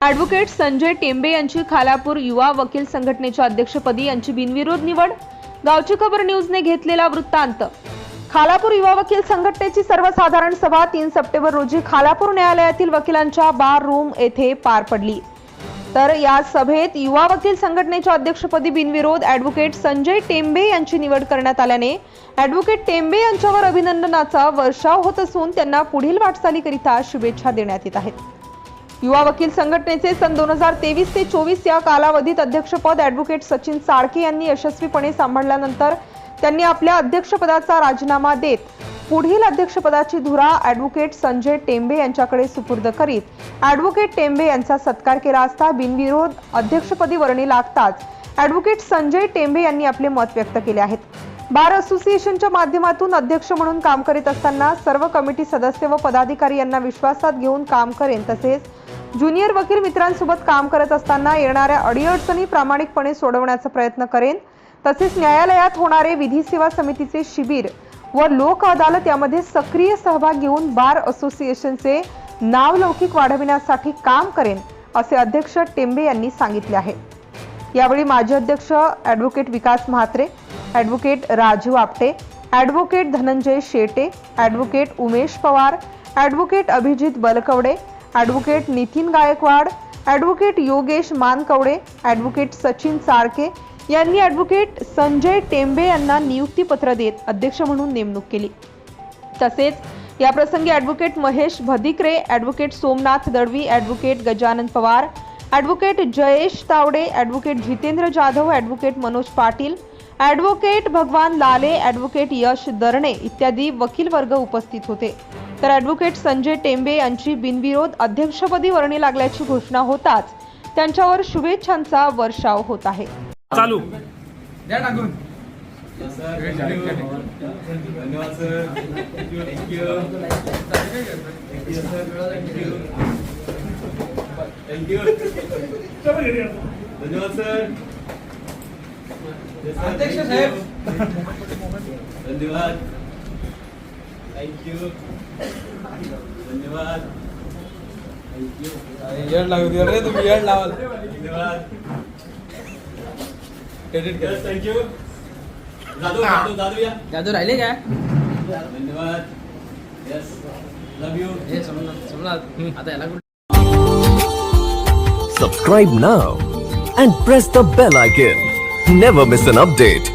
Advocate Sanjay Tembe यांची खालापूर युवा वकील संघटनेच्या अध्यक्षपदी यांची बिनविरोध निवड. गावची खबर न्यूजने घेतलेला वृत्तांत. खालापूर युवा वकील संघटनेची सर्वसाधारण सभा तीन सप्टेंबर रोजी खालापूर न्यायालयातील वकिलांच्या बार रूम येथे पार पडली. तर या सभेत युवा वकील संघटनेच्या अध्यक्षपदी बिनविरोध ॲडव्होकेट संजय टेंबे यांची निवड करण्यात आल्याने ॲडव्होकेट टेंबे यांच्यावर अभिनंदनाचा वर्षाव होत असून त्यांना पुढील वाटचालीकरिता शुभेच्छा देण्यात येत आहेत. युवा वकील संघटनेचे सन दोन हजार तेवीस ते चोवीस या कालावधीत अध्यक्षपद ॲडव्होकेट सचिन साळके यांनी यशस्वीपणे सांभाळल्यानंतर त्यांनी आपल्या अध्यक्षपदाचा राजीनामा देत पुढील अध्यक्षपदाची धुरा ॲडव्होकेट संजय टेंबे यांच्याकडे सुपूर्द करीत. ॲडव्होकेट टेंबे यांचा सत्कार केला असता बिनविरोध अध्यक्षपदी वर्णी लागताच ॲडव्होकेट संजय टेंबे यांनी आपले मत व्यक्त केले आहेत. बार असोसिएशनच्या माध्यमातून अध्यक्ष म्हणून काम करीत असताना सर्व कमिटी सदस्य व पदाधिकारी यांना विश्वासात घेऊन काम करेन तसेच ज्युनियर वकील मित्रांसोबत काम करत असताना येणाऱ्या अडीअडचणी प्रामाणिकपणे सोडवण्याचा प्रयत्न करेन. तसेच न्यायालयात होणारे विधी सेवा समितीचे शिबिर व लोक अदालत यामध्ये सक्रिय सहभाग घेऊन बार असोसिएशनचे नावलौकिक वाढविण्यासाठी काम करेन असे अध्यक्ष टेंबे यांनी सांगितले आहे. यावेळी माजी अध्यक्ष advocate Vikas Mhatre advocate Raju Apte advocate Dhananjay Shete advocate Umesh Pawar advocate Abhijit Balkawade advocate Nitin Gaikwad advocate Yogesh Mankawade advocate Sachin Sarke यांनी ॲडव्होकेट संजय टेंबे यांना नियुक्तीपत्र देत अध्यक्ष म्हणून नेमणूक केली. तसेच याप्रसंगी advocate Mahesh Bhadikare advocate Somnath Dalvi advocate Gajanan Pawar advocate Jayesh Tawde advocate Jitendra Jadhav advocate Manoj Patil advocate Bhagwan Lale advocate यश दरणे इत्यादी वकील वर्ग उपस्थित होते. तर ॲडव्होकेट संजय टेंबे यांची बिनविरोध अध्यक्षपदी वर्णी लागल्याची घोषणा होताच त्यांच्यावर शुभेच्छांचा वर्षाव होत आहे. चालू. द्या टाकून. धन्यवाद sir thank you thank you धन्यवाद सर अध्यक्ष साहेब. धन्यवाद. थँक्यू धन्यवाद. थँक्यू येड लागू दे. रे तुम्ही येड लावाल. धन्यवाद. Credit yes thank you Jadhav Jadhav Jadhav या जादू राहिले का धन्यवाद यस लव यू हे समजलं समजलं आता याला कुठे Subscribe now and press the bell icon. Never miss an update.